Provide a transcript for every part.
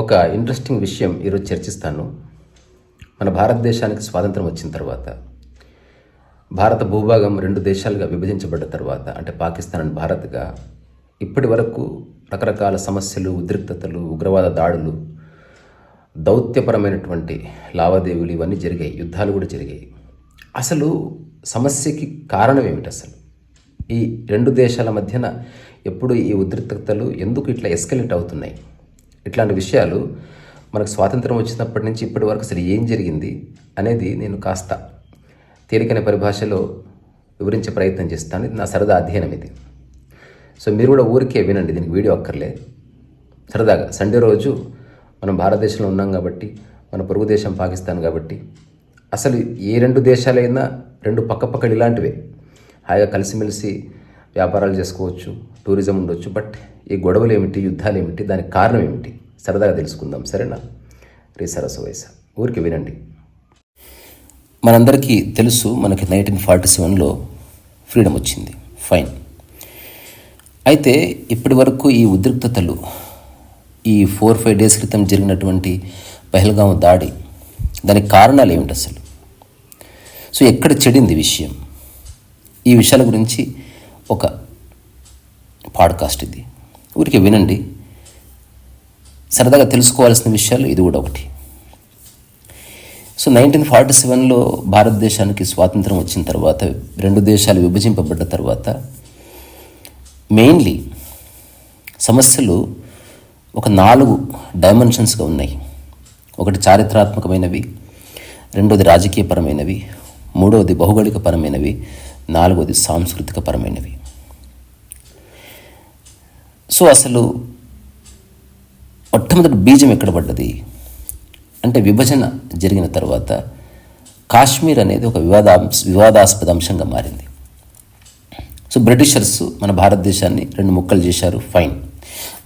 ఒక ఇంట్రెస్టింగ్ విషయం ఈరోజు చర్చిస్తాను. మన భారతదేశానికి స్వాతంత్రం వచ్చిన తర్వాత భారత భూభాగం రెండు దేశాలుగా విభజించబడ్డ తర్వాత అంటే పాకిస్తాన్ అండ్ భారత్గా ఇప్పటి వరకు రకరకాల సమస్యలు ఉద్రిక్తతలు ఉగ్రవాద దాడులు దౌత్యపరమైనటువంటి లావాదేవీలు ఇవన్నీ జరిగాయి యుద్ధాలు కూడా జరిగాయి. అసలు సమస్యకి కారణం ఏమిటి అసలు? ఈ రెండు దేశాల మధ్యన ఎప్పుడు ఈ ఉద్రిక్తతలు ఎందుకు ఇట్లా ఎస్కలేట్ అవుతున్నాయి? ఇట్లాంటి విషయాలు మనకు స్వాతంత్రం వచ్చినప్పటి నుంచి ఇప్పటి వరకు అసలు ఏం జరిగింది అనేది నేను కాస్త తేలికైన పరిభాషలో వివరించే ప్రయత్నం చేస్తాను. ఇది నా సరదా అధ్యయనం ఇది. సో మీరు కూడా ఊరికే వినండి దీనికి వీడియో అక్కర్లే. సరదాగా సండే రోజు మనం భారతదేశంలో ఉన్నాం కాబట్టి మన పొరుగు దేశం పాకిస్తాన్ కాబట్టి అసలు ఏ రెండు దేశాలైనా రెండు పక్కపక్కలు ఇలాంటివే. హాయిగా కలిసిమెలిసి వ్యాపారాలు చేసుకోవచ్చు టూరిజం ఉండొచ్చు బట్ ఈ గొడవలు ఏమిటి యుద్ధాలు ఏమిటి దానికి కారణం ఏమిటి సరదాగా తెలుసుకుందాం సరేనా? రే సరసవయస ఊరికి వినండి. మనందరికీ తెలుసు మనకి నైన్టీన్ ఫార్టీ సెవెన్లో ఫ్రీడమ్ వచ్చింది. ఫైన్. అయితే ఇప్పటి వరకు ఈ ఉద్రిక్తతలు ఈ ఫోర్ ఫైవ్ డేస్ క్రితం జరిగినటువంటి పహల్గాం దాడి దానికి కారణాలు ఏమిటి అసలు? సో ఎక్కడ చెడింది విషయం? ఈ విషయాల గురించి ఒక పాడ్కాస్ట్ ఇది. ఊరికే వినండి. సరదాగా తెలుసుకోవాల్సిన విషయాలు ఇది కూడా ఒకటి. సో నైన్టీన్ ఫార్టీ సెవెన్లో భారతదేశానికి స్వాతంత్రం వచ్చిన తర్వాత రెండు దేశాలు విభజింపబడ్డ తర్వాత మెయిన్లీ సమస్యలు ఒక నాలుగు డైమెన్షన్స్గా ఉన్నాయి. ఒకటి చారిత్రాత్మకమైనవి రెండోది రాజకీయపరమైనవి మూడవది భౌగోళికపరమైనవి నాలుగవది సాంస్కృతికపరమైనవి. సో అసలు మొట్టమొదటి బీజం ఎక్కడ పడ్డది? అంటే విభజన జరిగిన తర్వాత కాశ్మీర్ అనేది ఒక వివాదా వివాదాస్పద అంశంగా మారింది. సో బ్రిటిషర్స్ మన భారతదేశాన్ని రెండు ముక్కలు చేశారు ఫైన్.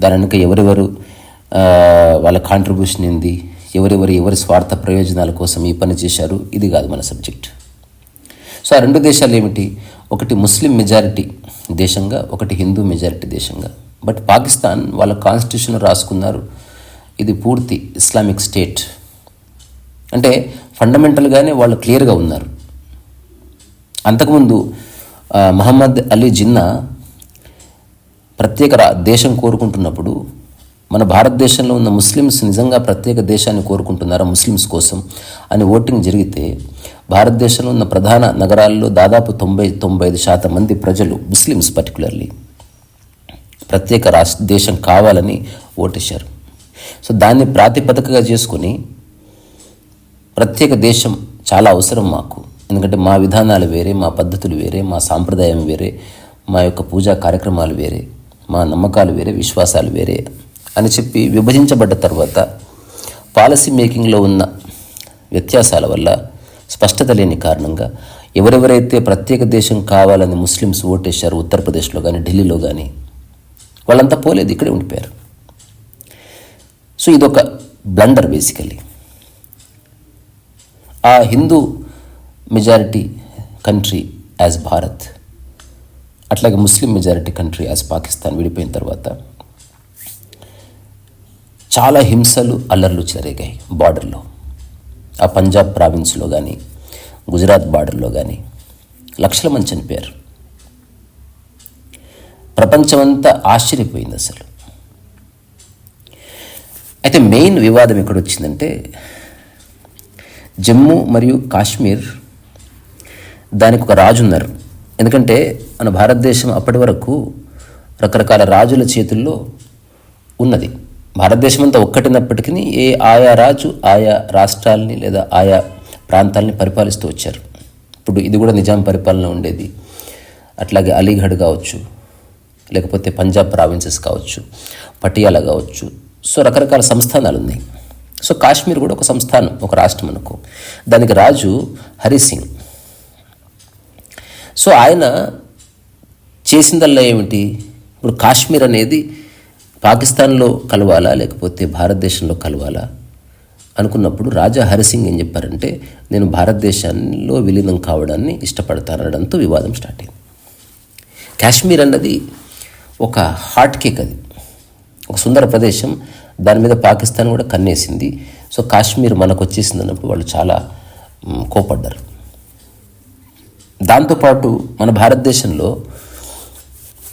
దాని వెనుక ఎవరెవరు వాళ్ళ కాంట్రిబ్యూషన్ ఏంది ఎవరెవరు ఎవరి స్వార్థ ప్రయోజనాల కోసం ఈ పని చేశారు ఇది కాదు మన సబ్జెక్ట్ సో ఆ రెండు దేశాలు ఏమిటి? ఒకటి ముస్లిం మెజారిటీ దేశంగా ఒకటి హిందూ మెజారిటీ దేశంగా. బట్ పాకిస్తాన్ వాళ్ళ కాన్స్టిట్యూషన్ రాసుకున్నారు. ఇది పూర్తి ఇస్లామిక్ స్టేట్ అంటే ఫండమెంటల్గానే వాళ్ళు క్లియర్గా ఉన్నారు. అంతకుముందు మహమ్మద్ అలీ జిన్నా ప్రత్యేక దేశం కోరుకుంటున్నప్పుడు మన భారతదేశంలో ఉన్న ముస్లిమ్స్ నిజంగా ప్రత్యేక దేశాన్ని కోరుకుంటున్నారా ముస్లిమ్స్ కోసం అని ఓటింగ్ జరిగితే భారతదేశంలో ఉన్న ప్రధాన నగరాల్లో దాదాపు తొంభై తొంభై ఐదు శాతం మంది ప్రజలు ముస్లిమ్స్ పర్టికులర్లీ ప్రత్యేక రాష్ట్ర దేశం కావాలని ఓటేశారు. సో దాన్ని ప్రాతిపదికగా చేసుకుని ప్రత్యేక దేశం చాలా అవసరం మాకు. ఎందుకంటే మా విధానాలు వేరే మా పద్ధతులు వేరే మా సాంప్రదాయం వేరే మా యొక్క పూజా కార్యక్రమాలు వేరే మా నమ్మకాలు వేరే విశ్వాసాలు వేరే అని చెప్పి విభజించబడ్డ తర్వాత పాలసీ మేకింగ్లో ఉన్న వ్యత్యాసాల వల్ల స్పష్టత లేని కారణంగా ఎవరెవరైతే ప్రత్యేక దేశం కావాలని ముస్లిమ్స్ ఓటేశారు ఉత్తరప్రదేశ్లో కానీ ఢిల్లీలో కానీ వాళ్ళంతా పోలేదు ఇక్కడే ఉండిపోయారు. సో ఇదొక బ్లండర్ బేసికలీ ఆ Hindu majority country as Bharat అట్లాగే Muslim majority country as Pakistan విడిపోయిన తర్వాత చాలా హింసలు అల్లర్లు చెలరేగాయి బార్డర్లో. ఆ పంజాబ్ ప్రావిన్స్లో కానీ గుజరాత్ బార్డర్లో కానీ లక్షల మంది చనిపోయారు. ప్రపంచమంతా ఆశ్చర్యపోయింది అసలు. అయితే మెయిన్ వివాదం ఎక్కడ వచ్చిందంటే జమ్మూ మరియు కాశ్మీర్ దానికి ఒక రాజు ఉన్నారు. ఎందుకంటే మన భారతదేశం అప్పటి వరకు రకరకాల రాజుల చేతుల్లో ఉన్నది. భారతదేశం అంతా ఒక్కటినప్పటికీ ఏ ఆయా రాజు ఆయా రాష్ట్రాలని లేదా ఆయా ప్రాంతాలని పరిపాలిస్తూ వచ్చారు. ఇప్పుడు ఇది కూడా నిజాం పరిపాలన ఉండేది. అట్లాగే అలీగఢ్ కావచ్చు లేకపోతే పంజాబ్ ప్రావిన్సెస్ కావచ్చు పటియాలా కావచ్చు. సో రకరకాల సంస్థానాలు ఉన్నాయి. సో కాశ్మీర్ కూడా ఒక సంస్థానం ఒక రాష్ట్రం అనుకో. దానికి రాజు హరి సింగ్. సో ఆయన చేసిందల్లా ఏమిటి? ఇప్పుడు కాశ్మీర్ అనేది పాకిస్తాన్లో కలవాలా లేకపోతే భారతదేశంలో కలవాలా? అనుకున్నప్పుడు రాజా హరిసింగ్ ఏం చెప్పారంటే నేను భారతదేశంలో విలీనం కావడాన్ని ఇష్టపడతానడంతో వివాదం స్టార్ట్ అయింది. కాశ్మీర్ అన్నది ఒక హాట్ కేక్ అది. ఒక సుందర ప్రదేశం. దాని మీద పాకిస్తాన్ కూడా కన్నేసింది. సో కాశ్మీర్ మనకు వచ్చేసింది అన్నప్పుడు వాళ్ళు చాలా కోపడ్డారు దాంతోపాటు మన భారతదేశంలో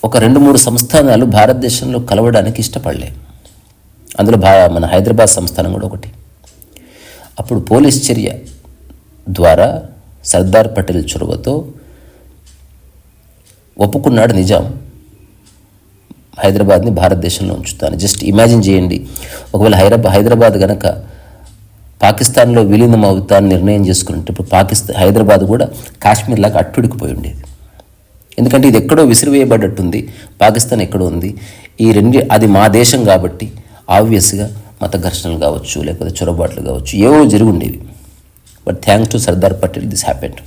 ఒక రెండు మూడు సంస్థానాలు భారతదేశంలో కలవడానికి ఇష్టపడలే. అందులో భా మన హైదరాబాద్ సంస్థానం కూడా ఒకటి. అప్పుడు పోలీస్ చర్య ద్వారా సర్దార్ పటేల్ చొరవతో ఒప్పుకున్నాడు నిజాం. హైదరాబాద్ని భారతదేశంలో ఉంచుతాను. జస్ట్ ఇమాజిన్ చేయండి. ఒకవేళ హైదరాబాద్ హైదరాబాద్ కనుక పాకిస్తాన్లో విలీనం అవుతాను నిర్ణయం చేసుకున్నట్టు ఇప్పుడు పాకిస్తాన్ హైదరాబాద్ కూడా కాశ్మీర్ లాగా అట్టుడికిపోయి ఉండేది. ఎందుకంటే ఇది ఎక్కడో విసిరివేయబడ్డట్టుంది. పాకిస్తాన్ ఎక్కడో ఉంది. ఈ రెండు అది మా దేశం కాబట్టి ఆబ్వియస్గా మత ఘర్షణలు కావచ్చు లేకపోతే చొరబాట్లు కావచ్చు ఏవో జరుగుండేవి but thanks to Sardar Patel this happened.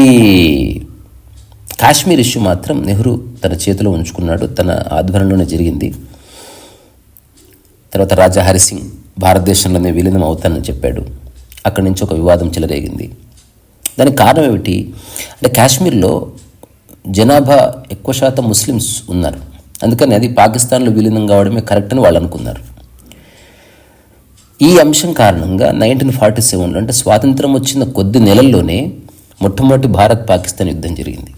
ఈ కాశ్మీర్ ఇష్యూ మాత్రం నెహ్రూ తన చేతిలో ఉంచుకున్నాడు. తన ఆధ్వర్యంలోనే జరిగింది. తర్వాత రాజా హరిసింగ్ భారతదేశంలోనే విలీనం అవుతానని చెప్పాడు. అక్కడి నుంచి ఒక వివాదం చెలరేగింది. దానికి కారణం ఏమిటి? అంటే కాశ్మీర్లో జనాభా ఎక్కువ శాతం ముస్లిమ్స్ ఉన్నారు. అందుకని అది పాకిస్తాన్లో విలీనం కావడమే కరెక్ట్ అని వాళ్ళు అనుకున్నారు. ఈ అంశం కారణంగా నైన్టీన్ ఫార్టీ సెవెన్లో అంటే స్వాతంత్రం వచ్చిన కొద్ది నెలల్లోనే మొట్టమొదటి భారత్ పాకిస్తాన్ యుద్ధం జరిగింది.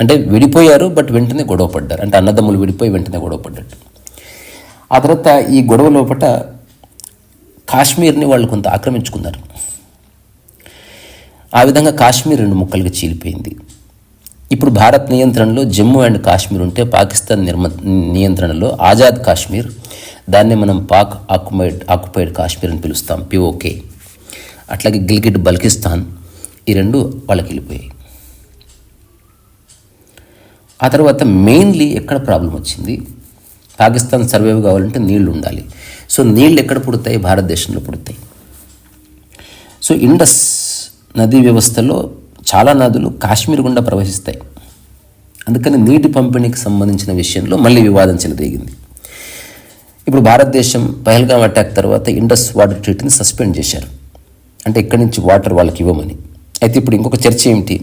అంటే విడిపోయారు బట్ వెంటనే గొడవ పడ్డారు. అంటే అన్నదమ్ములు విడిపోయి వెంటనే గొడవ పడ్డట్టు ఆ తర్వాత ఈ గొడవ లోపట కాశ్మీర్ని వాళ్ళు కొంత ఆక్రమించుకున్నారు. ఆ విధంగా కాశ్మీర్ రెండు ముక్కలుగా చీలిపోయింది. ఇప్పుడు భారత్ నియంత్రణలో జమ్మూ అండ్ కాశ్మీర్ ఉంటే పాకిస్తాన్ నిర్మ నియంత్రణలో ఆజాద్ కాశ్మీర్ దాన్ని మనం పాక్ ఆక్యుపైడ్ ఆక్యుపైడ్ కాశ్మీర్ అని పిలుస్తాం పిఓకే అట్లాగే గిల్గిట్ బల్కిస్తాన్ ఈ రెండు వాళ్ళకి వెళ్ళిపోయాయి. ఆ తర్వాత మెయిన్లీ ఎక్కడ ప్రాబ్లం వచ్చింది? పాకిస్తాన్ సర్వైవ్ కావాలంటే నీళ్ళు ఉండాలి. సో నీళ్ళు ఎక్కడ పుడతాయి? భారతదేశంలో పుడతాయి. సో ఇండస్ నదీ వ్యవస్థలో చాలా నదులు కాశ్మీర్ గుండా ప్రవహిస్తాయి. అందుకని నీటి పంపిణీకి సంబంధించిన విషయంలో మళ్ళీ వివాదం చెలరేగింది. ఇప్పుడు భారతదేశం పహల్గాం అటాక్ తర్వాత ఇండస్ వాటర్ ట్రీట్ని సస్పెండ్ చేశారు. అంటే ఇక్కడి నుంచి వాటర్ వాళ్ళకి ఇవ్వమని. అయితే ఇప్పుడు ఇంకొక చర్చ ఏమిటి?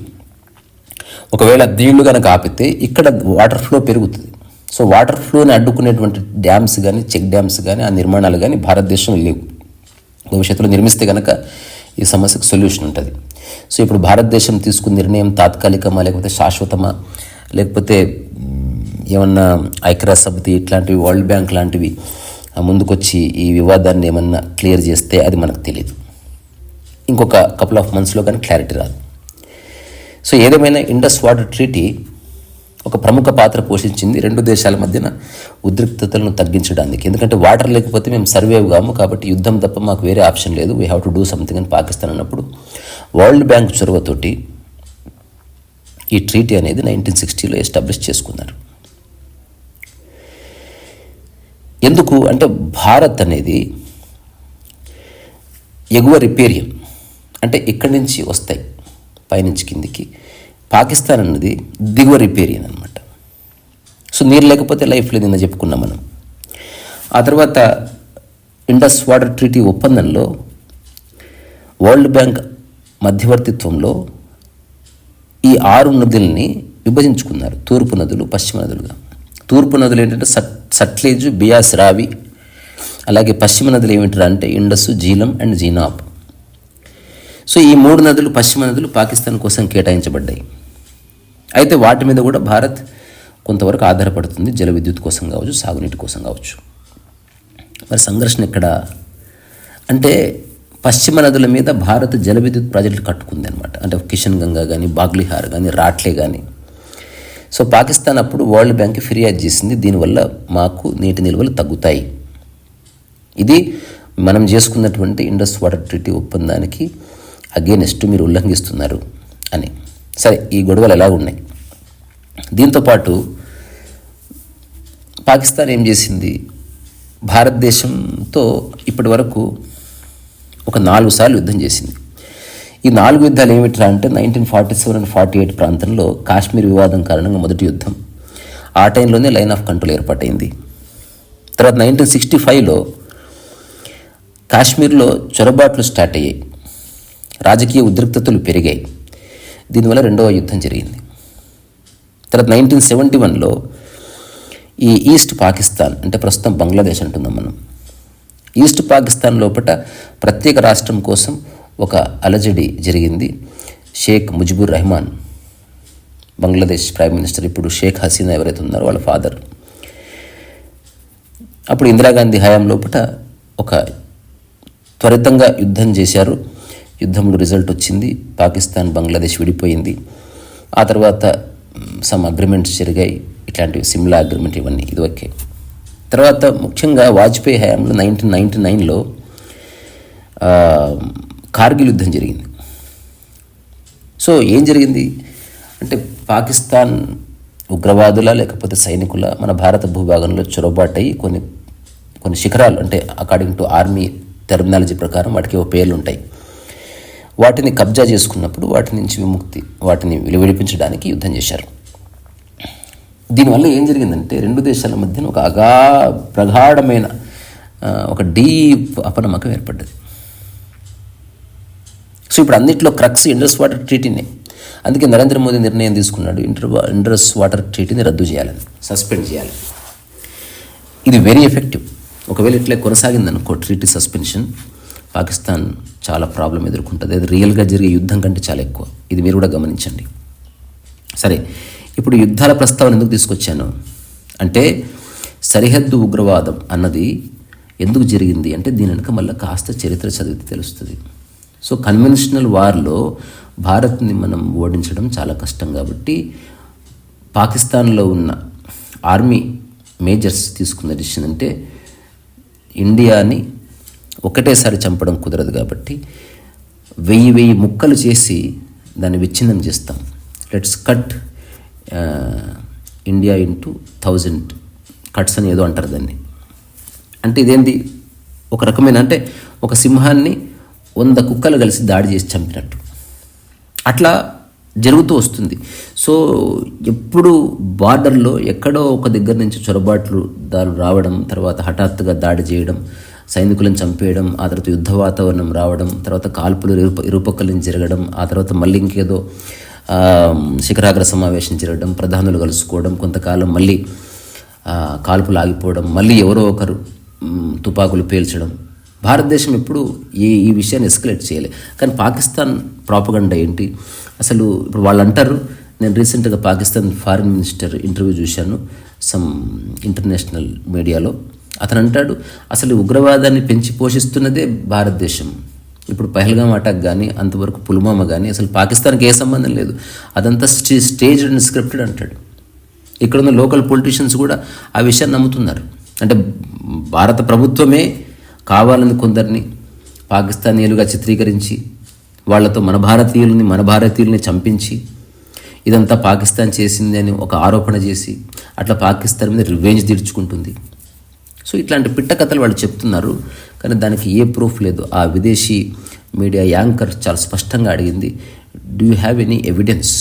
ఒకవేళ నీళ్ళు కనుక ఆపితే ఇక్కడ వాటర్ ఫ్లో పెరుగుతుంది. సో వాటర్ ఫ్లోని అడ్డుకునేటువంటి డ్యామ్స్ కానీ చెక్ డ్యామ్స్ కానీ ఆ నిర్మాణాలు కానీ భారతదేశంలో లేవు. భవిష్యత్తులో నిర్మిస్తే కనుక ఈ సమస్యకు సొల్యూషన్ ఉంటుంది. సో ఇప్పుడు భారతదేశం తీసుకున్న నిర్ణయం తాత్కాలికమా లేకపోతే శాశ్వతమా లేకపోతే ఏమన్నా ఐక్యరాజ్య సమితి ఇట్లాంటివి వరల్డ్ బ్యాంక్ లాంటివి ముందుకొచ్చి ఈ వివాదాన్ని ఏమన్నా క్లియర్ చేస్తే అది మనకు తెలియదు ఇంకొక కపుల్ ఆఫ్ మంత్స్లో కానీ క్లారిటీ రాదు. సో ఏదేమైనా ఇండస్ వాటర్ ట్రీటీ ఒక ప్రముఖ పాత్ర పోషించింది రెండు దేశాల మధ్యన ఉద్రిక్తతలను తగ్గించడానికి. ఎందుకంటే వాటర్ లేకపోతే మేము సర్వైవ్ కాము కాబట్టి యుద్ధం తప్ప మాకు వేరే ఆప్షన్ లేదు. We have to do something అని పాకిస్తాన్ అన్నప్పుడు. వరల్డ్ బ్యాంక్ చొరవతోటి ఈ ట్రీటీ అనేది నైన్టీన్ సిక్స్టీలో ఎస్టాబ్లిష్ చేసుకున్నారు. ఎందుకు అంటే భారత్ అనేది ఎగువ రిపేరియం. అంటే ఇక్కడి నుంచి వస్తాయి. పైనుంచి కిందికి. పాకిస్తాన్ అన్నది దిగువ రిపేరియన్ అనమాట సో నీరు లేకపోతే లైఫ్ లేదు నిన్న చెప్పుకున్నాం మనం. ఆ తర్వాత ఇండస్ వాటర్ ట్రీటీ ఒప్పందంలో వరల్డ్ బ్యాంక్ మధ్యవర్తిత్వంలో ఈ ఆరు నదుల్ని విభజించుకున్నారు. తూర్పు నదులు పశ్చిమ నదులుగా. తూర్పు నదులు ఏంటంటే సట్ సట్లేజ్ బియాస్ రావి అలాగే పశ్చిమ నదులు ఏమిటారంటే Indus Jhelum and Chenab so ఈ మూడు నదులు పశ్చిమ నదులు పాకిస్తాన్ కోసం కేటాయించబడ్డాయి. అయితే వాటి మీద కూడా భారత్ కొంతవరకు ఆధారపడుతుంది జల విద్యుత్ కోసం కావచ్చు సాగునీటి కోసం కావచ్చు. మరి సంఘర్షణ ఎక్కడ? అంటే పశ్చిమ నదుల మీద భారత్ జల విద్యుత్ ప్రాజెక్టులు కట్టుకుంది అనమాట అంటే కిషన్ గంగా కానీ బాగ్లిహార్ కానీ రాట్లే కానీ సో పాకిస్తాన్ అప్పుడు వరల్డ్ బ్యాంక్ ఫిర్యాదు చేసింది దీనివల్ల మాకు నీటి నిల్వలు తగ్గుతాయి. ఇది మనం చేసుకున్నటువంటి ఇండస్ వాటర్ ట్రీటీ ఒప్పందానికి అగేనెస్ట్ మీరు ఉల్లంఘిస్తున్నారు అని. సరే ఈ గొడవలు ఎలా ఉన్నాయి? దీంతోపాటు పాకిస్తాన్ ఏం చేసింది? భారతదేశంతో ఇప్పటి వరకు ఒక నాలుగు సార్లు యుద్ధం చేసింది. ఈ నాలుగు యుద్ధాలు ఏమిట్రా అంటే nineteen forty seven and forty eight ప్రాంతంలో కాశ్మీర్ వివాదం కారణంగా మొదటి యుద్ధం. ఆ టైంలోనే లైన్ ఆఫ్ కంట్రోల్ ఏర్పాటైంది. తర్వాత నైన్టీన్ సిక్స్టీ ఫైవ్లో కాశ్మీర్లో చొరబాట్లు స్టార్ట్ అయ్యాయి. రాజకీయ ఉద్రిక్తతలు పెరిగాయి. దీనివల్ల రెండవ యుద్ధం జరిగింది. తర్వాత నైన్టీన్ సెవెంటీ వన్లో ఈ ఈస్ట్ పాకిస్తాన్ అంటే ప్రస్తుతం బంగ్లాదేశ్ అంటున్నాం మనం. ఈస్ట్ పాకిస్తాన్ లోపల ప్రత్యేక రాష్ట్రం కోసం ఒక అలజడి జరిగింది. షేక్ ముజిబుర్ రెహమాన్ బంగ్లాదేశ్ ప్రైమ్ మినిస్టర్ ఇప్పుడు షేక్ హసీనా ఎవరైతే ఉన్నారో వాళ్ళ ఫాదర్. అప్పుడు ఇందిరాగాంధీ హయాం లోపల ఒక త్వరితంగా యుద్ధం చేశారు. యుద్ధంలో రిజల్ట్ వచ్చింది. పాకిస్తాన్ బంగ్లాదేశ్ విడిపోయింది. ఆ తర్వాత సమ్ అగ్రిమెంట్స్ జరిగాయి. ఇట్లాంటివి సిమ్లా అగ్రిమెంట్ ఇవన్నీ ఇది ఓకే తర్వాత ముఖ్యంగా వాజ్పేయి హయాంలో నైన్టీన్ నైంటీ నైన్లో కార్గిల్ యుద్ధం జరిగింది. సో ఏం జరిగింది? అంటే పాకిస్తాన్ ఉగ్రవాదుల లేకపోతే సైనికుల మన భారత భూభాగంలో చొరబాటై కొన్ని కొన్ని శిఖరాలు అంటే అకార్డింగ్ టు ఆర్మీ టెర్మినాలజీ ప్రకారం వాటికి ఒక పేర్లు ఉంటాయి వాటిని కబ్జా చేసుకున్నప్పుడు వాటి నుంచి విముక్తి వాటిని విడిపించడానికి యుద్ధం చేశారు. దీనివల్ల ఏం జరిగిందంటే రెండు దేశాల మధ్యన ఒక అగా ప్రగాఢమైన ఒక డీప్ అపనమ్మకం ఏర్పడ్డది. సో ఇప్పుడు అన్నింటిలో క్రక్స్ ఇండస్ వాటర్ ట్రీటీనే. అందుకే నరేంద్ర మోదీ నిర్ణయం తీసుకున్నాడు ఇంటర్ ఇండస్ వాటర్ ట్రీటీని రద్దు చేయాలని సస్పెండ్ చేయాలి ఇది వెరీ ఎఫెక్టివ్. ఒకవేళ ఇట్లే కొనసాగిందనుకో ట్రీటీ సస్పెన్షన్ పాకిస్తాన్ చాలా ప్రాబ్లం ఎదుర్కొంటుంది. అది రియల్గా జరిగే యుద్ధం కంటే చాలా ఎక్కువ. ఇది మీరు కూడా గమనించండి. సరే ఇప్పుడు యుద్ధాల ప్రస్తావన ఎందుకు తీసుకొచ్చాను? అంటే సరిహద్దు ఉగ్రవాదం అన్నది ఎందుకు జరిగింది అంటే దీని వెనుక మళ్ళీ కాస్త చరిత్ర చదివితే తెలుస్తుంది. సో కన్వెన్షనల్ వార్లో భారత్ని మనం ఓడించడం చాలా కష్టం కాబట్టి పాకిస్తాన్లో ఉన్న ఆర్మీ మేజర్స్ తీసుకున్న డిసిషన్ అంటే ఇండియాని ఒకటేసారి చంపడం కుదరదు కాబట్టి వెయ్యి వెయ్యి ముక్కలు చేసి దాన్ని విచ్ఛిన్నం చేస్తాం. Let's cut India into thousand cuts అని ఏదో అంటారు దాన్ని. అంటే ఇదేంది? ఒక రకమైన అంటే ఒక సింహాన్ని వంద కుక్కలు కలిసి దాడి చేసి చంపినట్టు. అట్లా జరుగుతూ వస్తుంది. సో ఎప్పుడు బార్డర్లో ఎక్కడో ఒక దగ్గర నుంచి చొరబాట్లు దారు రావడం తర్వాత హఠాత్తుగా దాడి చేయడం సైనికులను చంపేయడం ఆ తర్వాత యుద్ధ వాతావరణం రావడం తర్వాత కాల్పులు ఇరుప ఇరుపక్కల జరగడం ఆ తర్వాత మళ్ళీ ఇంకేదో శిఖరాగ్ర సమావేశం జరగడం ప్రధానులు కలుసుకోవడం కొంతకాలం మళ్ళీ కాల్పులు ఆగిపోవడం మళ్ళీ ఎవరో ఒకరు తుపాకులు పేల్చడం. భారతదేశం ఎప్పుడు ఈ ఈ విషయాన్ని ఎస్కలేట్ చేయలే. కానీ పాకిస్తాన్ ప్రాపగండ ఏంటి? అసలు ఇప్పుడు వాళ్ళు అంటారు నేను రీసెంట్గా పాకిస్తాన్ ఫారిన్ మినిస్టర్ ఇంటర్వ్యూ చూశాను సమ్ ఇంటర్నేషనల్ మీడియాలో. అతను అంటాడు అసలు ఉగ్రవాదాన్ని పెంచి పోషిస్తున్నదే భారతదేశం. ఇప్పుడు పహల్గామ్ అటాక్ కానీ అంతవరకు పుల్వామా కానీ అసలు పాకిస్తాన్కి ఏ సంబంధం లేదు. అదంతా స్టే స్టేజ్ అండ్ స్క్రిప్టెడ్ అంటాడు. ఇక్కడున్న లోకల్ పొలిటీషియన్స్ కూడా ఆ విషయాన్ని నమ్ముతున్నారు. అంటే భారత ప్రభుత్వమే కావాలని కొందరిని పాకిస్తానీయులుగా చిత్రీకరించి వాళ్ళతో మన భారతీయుల్ని మన భారతీయుల్ని చంపించి ఇదంతా పాకిస్తాన్ చేసింది అని ఒక ఆరోపణ చేసి అట్లా పాకిస్తాన్ మీద రివెంజ్ తీర్చుకుంటుంది. సో ఇట్లాంటి పిట్ట కథలు వాళ్ళు చెప్తున్నారు కానీ దానికి ఏ ప్రూఫ్ లేదు. ఆ విదేశీ మీడియా యాంకర్ చాలా స్పష్టంగా అడిగింది do you have any evidence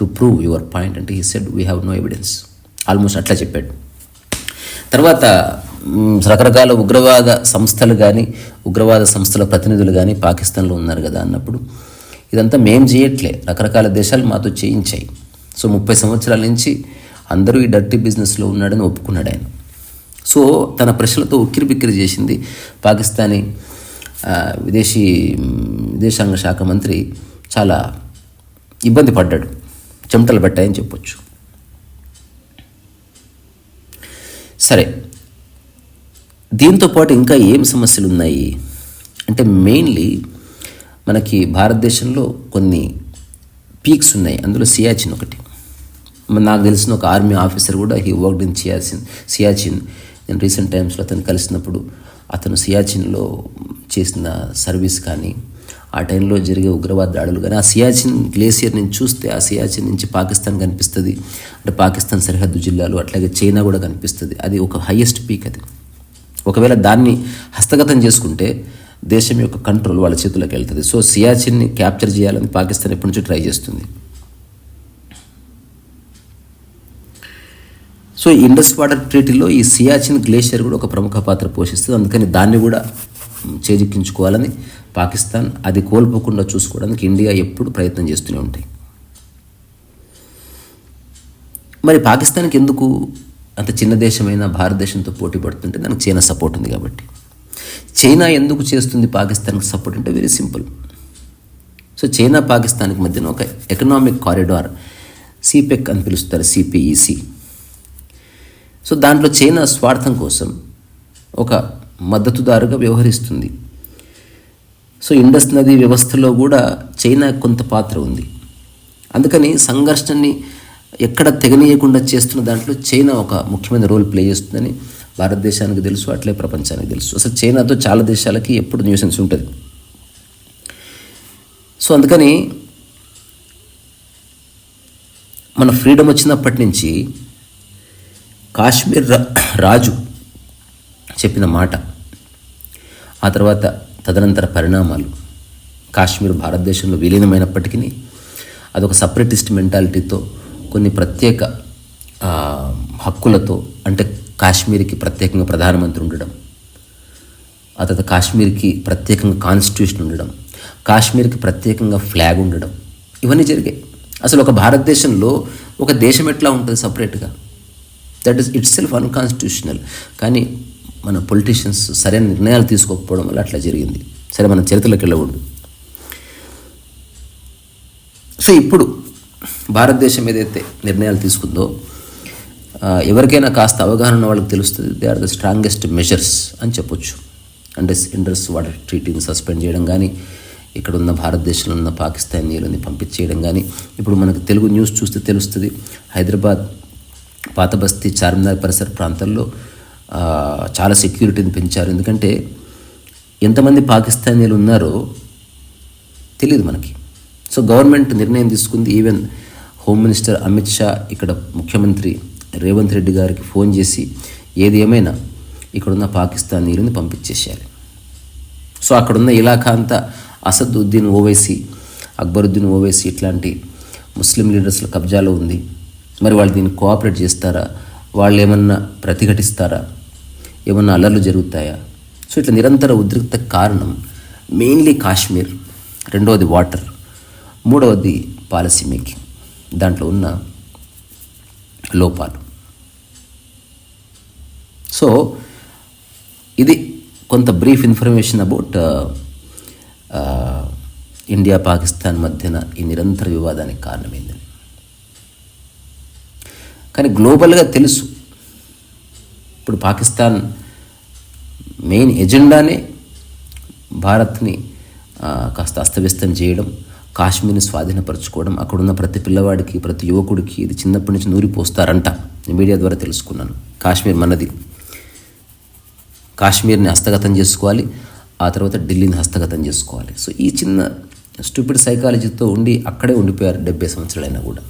to prove your point అంటే he said we have no evidence almost అట్లా చెప్పాడు. తర్వాత రకరకాల ఉగ్రవాద సంస్థలు కానీ ఉగ్రవాద సంస్థల ప్రతినిధులు కానీ పాకిస్తాన్లో ఉన్నారు కదా అన్నప్పుడు ఇదంతా మేం చేయట్లే. రకరకాల దేశాలు మాతో చేయించాయి. సో ముప్పై సంవత్సరాల నుంచి అందరూ ఈ డర్టీ బిజినెస్లో ఉన్నాడని ఒప్పుకున్నాడు ఆయన. సో తన ప్రశ్నలతో ఉక్కిరి బిక్కిరి చేసింది పాకిస్తానీ విదేశీ విదేశాంగ శాఖ మంత్రి చాలా ఇబ్బంది పడ్డాడు. చెమటలు పట్టాయని చెప్పొచ్చు. సరే. దీంతో పాటు ఇంకా ఏం సమస్యలు ఉన్నాయి అంటే మెయిన్లీ మనకి భారతదేశంలో కొన్ని పీక్స్ ఉన్నాయి. అందులో సియాచిన్ ఒకటి. నాకు తెలిసిన ఒక ఆర్మీ ఆఫీసర్ కూడా he worked in Siachen Siachen. నేను రీసెంట్ టైమ్స్లో అతను కలిసినప్పుడు అతను సియాచిన్లో చేసిన సర్వీస్ కానీ ఆ టైంలో జరిగే ఉగ్రవాద దాడులు కానీ ఆ సియాచిన్ గ్లేసియర్ నుంచి చూస్తే ఆ సియాచిన్ నుంచి పాకిస్తాన్ కనిపిస్తుంది. అంటే పాకిస్తాన్ సరిహద్దు జిల్లాలు అట్లాగే చైనా కూడా కనిపిస్తుంది. అది ఒక హయ్యెస్ట్ పీక్ అది. ఒకవేళ దాన్ని హస్తగతం చేసుకుంటే దేశం యొక్క కంట్రోల్ వాళ్ళ చేతులకు వెళ్తుంది. సో సియాచిన్ని క్యాప్చర్ చేయాలని పాకిస్తాన్ ఎప్పటి నుంచో ట్రై చేస్తుంది. సో ఇండస్ వాటర్ ట్రీటీలో ఈ సియాచిన్ గ్లేషియర్ కూడా ఒక ప్రముఖ పాత్ర పోషిస్తుంది. అందుకని దాన్ని కూడా చేజిక్కించుకోవాలని పాకిస్తాన్ అది కోల్పోకుండా చూసుకోవడానికి ఇండియా ఎప్పుడు ప్రయత్నం చేస్తూనే ఉంటాయి. మరి పాకిస్తాన్కి ఎందుకు అంత చిన్న దేశమైన భారతదేశంతో పోటీ పడుతుంటే దానికి చైనా సపోర్ట్ ఉంది కాబట్టి. చైనా ఎందుకు చేస్తుంది పాకిస్తాన్కి సపోర్ట్ అంటే వెరీ సింపుల్. సో చైనా పాకిస్తాన్కి మధ్యన ఒక ఎకనామిక్ కారిడార్ సిపెక్ అని పిలుస్తారు సిపిఈసి. సో దాంట్లో చైనా స్వార్థం కోసం ఒక మద్దతుదారుగా వ్యవహరిస్తుంది. సో ఇండస్ నది వ్యవస్థలో కూడా చైనా కొంత పాత్ర ఉంది. అందుకని సంఘర్షణని ఎక్కడ తెగనీయకుండా చేస్తున్న దాంట్లో చైనా ఒక ముఖ్యమైన రోల్ ప్లే చేస్తుందని భారతదేశానికి తెలుసు అట్లే ప్రపంచానికి తెలుసు. అసలు చైనాతో చాలా దేశాలకి ఎప్పుడు న్యూసెన్స్ ఉంటుంది. సో అందుకని మన ఫ్రీడమ్ వచ్చినప్పటి నుంచి కాశ్మీర్ రా- రాజు చెప్పిన మాట. ఆ తర్వాత తదనంతర పరిణామాలు. కాశ్మీర్ భారతదేశంలో విలీనమైనప్పటికీ అదొక సపరేటిస్ట్ మెంటాలిటీతో కొన్ని ప్రత్యేక హక్కులతో అంటే కాశ్మీర్కి ప్రత్యేకంగా ప్రధానమంత్రి ఉండడం ఆ తర్వాత కాశ్మీర్కి ప్రత్యేకంగా కాన్స్టిట్యూషన్ ఉండడం కాశ్మీర్కి ప్రత్యేకంగా ఫ్లాగ్ ఉండడం ఇవన్నీ జరిగాయి. అసలు ఒక భారతదేశంలో ఒక దేశం ఎట్లా ఉంటుంది సపరేట్గా? That is itself unconstitutional కానీ మన పొలిటీషియన్స్ సరైన నిర్ణయాలు తీసుకోకపోవడం వల్ల అట్లా జరిగింది. సరే మన చరిత్రలోకి వెళ్ళకూడదు. సో ఇప్పుడు భారతదేశం ఏదైతే నిర్ణయాలు తీసుకుందో ఎవరికైనా కాస్త అవగాహన ఉన్న వాళ్ళకి తెలుస్తుంది they are the strongest measures అని చెప్పొచ్చు. అంటే ఇండర్స్ వాటర్ ట్రీటీని సస్పెండ్ చేయడం కానీ ఇక్కడ ఉన్న భారతదేశంలో ఉన్న పాకిస్తాన్ నీళ్ళని పంపించేయడం కానీ ఇప్పుడు మనకు తెలుగు న్యూస్ చూస్తే తెలుస్తుంది హైదరాబాద్ పాత బస్తీ చార్మినార్ పరిసర ప్రాంతాల్లో చాలా సెక్యూరిటీని పెంచారు. ఎందుకంటే ఎంతమంది పాకిస్తానీలు ఉన్నారో తెలియదు మనకి. సో గవర్నమెంట్ నిర్ణయం తీసుకుంది. Even home minister Amit Shah ఇక్కడ ముఖ్యమంత్రి రేవంత్ రెడ్డి గారికి ఫోన్ చేసి ఏది ఏమైనా ఇక్కడున్న పాకిస్తానీయులని పంపించేసేయాలి సో అక్కడున్న ఇలాఖా అంతా అసదుద్దీన్ ఓవైసీ అక్బరుద్దీన్ ఓవైసీ ఇట్లాంటి ముస్లిం లీడర్స్ల కబ్జాలో ఉంది. మరి వాళ్ళు దీన్ని కోఆపరేట్ చేస్తారా? వాళ్ళు ఏమన్నా ప్రతిఘటిస్తారా? ఏమన్నా అల్లర్లు జరుగుతాయా? సో ఇట్లా నిరంతర ఉద్రిక్త కారణం మెయిన్లీ కాశ్మీర్ రెండవది వాటర్ మూడవది పాలసీ మేకింగ్ దాంట్లో ఉన్న లోపాలు. సో ఇది కొంత brief information about India Pakistan మధ్యన ఈ నిరంతర వివాదానికి కారణమైంది. కానీ గ్లోబల్గా తెలుసు. ఇప్పుడు పాకిస్తాన్ మెయిన్ ఎజెండానే భారత్ని కాస్త అస్తవ్యస్తం చేయడం కాశ్మీర్ని స్వాధీనపరచుకోవడం అక్కడున్న ప్రతి పిల్లవాడికి ప్రతి యువకుడికి ఇది చిన్నప్పటి నుంచి నూరిపోస్తారంట. మీడియా ద్వారా తెలుసుకున్నాను. కాశ్మీర్ మనది. కాశ్మీర్ని హస్తగతం చేసుకోవాలి ఆ తర్వాత ఢిల్లీని హస్తగతం చేసుకోవాలి. సో ఈ చిన్న స్టూపిడ్ సైకాలజీతో ఉండి అక్కడే ఉండిపోయారు డెబ్బై సంవత్సరాలైనా కూడా.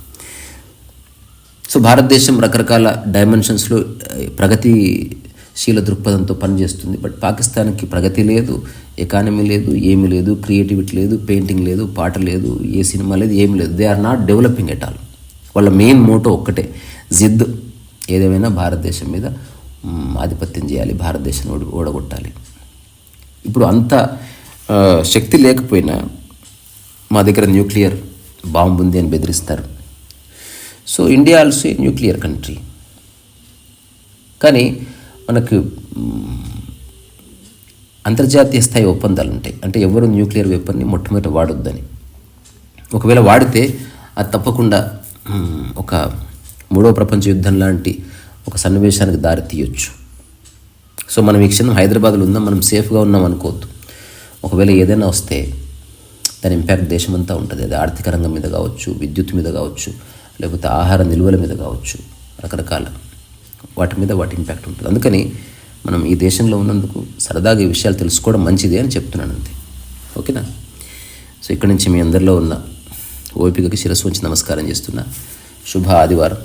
సో భారతదేశం రకరకాల డైమెన్షన్స్లో ప్రగతిశీల దృక్పథంతో పనిచేస్తుంది. బట్ పాకిస్తాన్కి ప్రగతి లేదు ఎకానమీ లేదు ఏమీ లేదు క్రియేటివిటీ లేదు పెయింటింగ్ లేదు పాట లేదు ఏ సినిమా లేదు ఏమీ లేదు. They are not developing at all వాళ్ళ మెయిన్ మోటో ఒక్కటే జిద్. ఏదేమైనా భారతదేశం మీద ఆధిపత్యం చేయాలి భారతదేశాన్ని ఓడి ఓడగొట్టాలి. ఇప్పుడు అంత శక్తి లేకపోయినా మా దగ్గర న్యూక్లియర్ బాంబు ఉంది అని బెదిరిస్తారు. So India also a nuclear country కానీ మనకు అంతర్జాతీయ స్థాయి ఒప్పందాలు ఉంటాయి అంటే ఎవరు న్యూక్లియర్ వెపన్ని మొట్టమొదట వాడొద్దని ఒకవేళ వాడితే అది తప్పకుండా ఒక మూడో ప్రపంచ యుద్ధం లాంటి ఒక సన్నివేశానికి దారి తీయొచ్చు. సో మనం ఈ క్షణం హైదరాబాద్లో ఉందాం మనం సేఫ్గా ఉన్నాం అనుకోవద్దు. ఒకవేళ ఏదైనా వస్తే దాని ఇంపాక్ట్ దేశమంతా ఉంటుంది. అది ఆర్థిక రంగం మీద కావచ్చు విద్యుత్ మీద కావచ్చు లేకపోతే ఆహార నిల్వల మీద కావచ్చు రకరకాల వాటి మీద వాటి ఇంపాక్ట్ ఉంటుంది. అందుకని మనం ఈ దేశంలో ఉన్నందుకు సరదాగా ఈ విషయాలు తెలుసుకోవడం మంచిది అని చెప్తున్నాను అంతే. ఓకేనా? సో ఇక్కడి నుంచి మీ అందరిలో ఉన్న ఓపికకి శిరస్సు ఉంచి నమస్కారం చేస్తున్నా. శుభ ఆదివారం.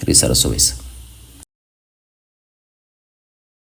శ్రీ సరస్సు వయసు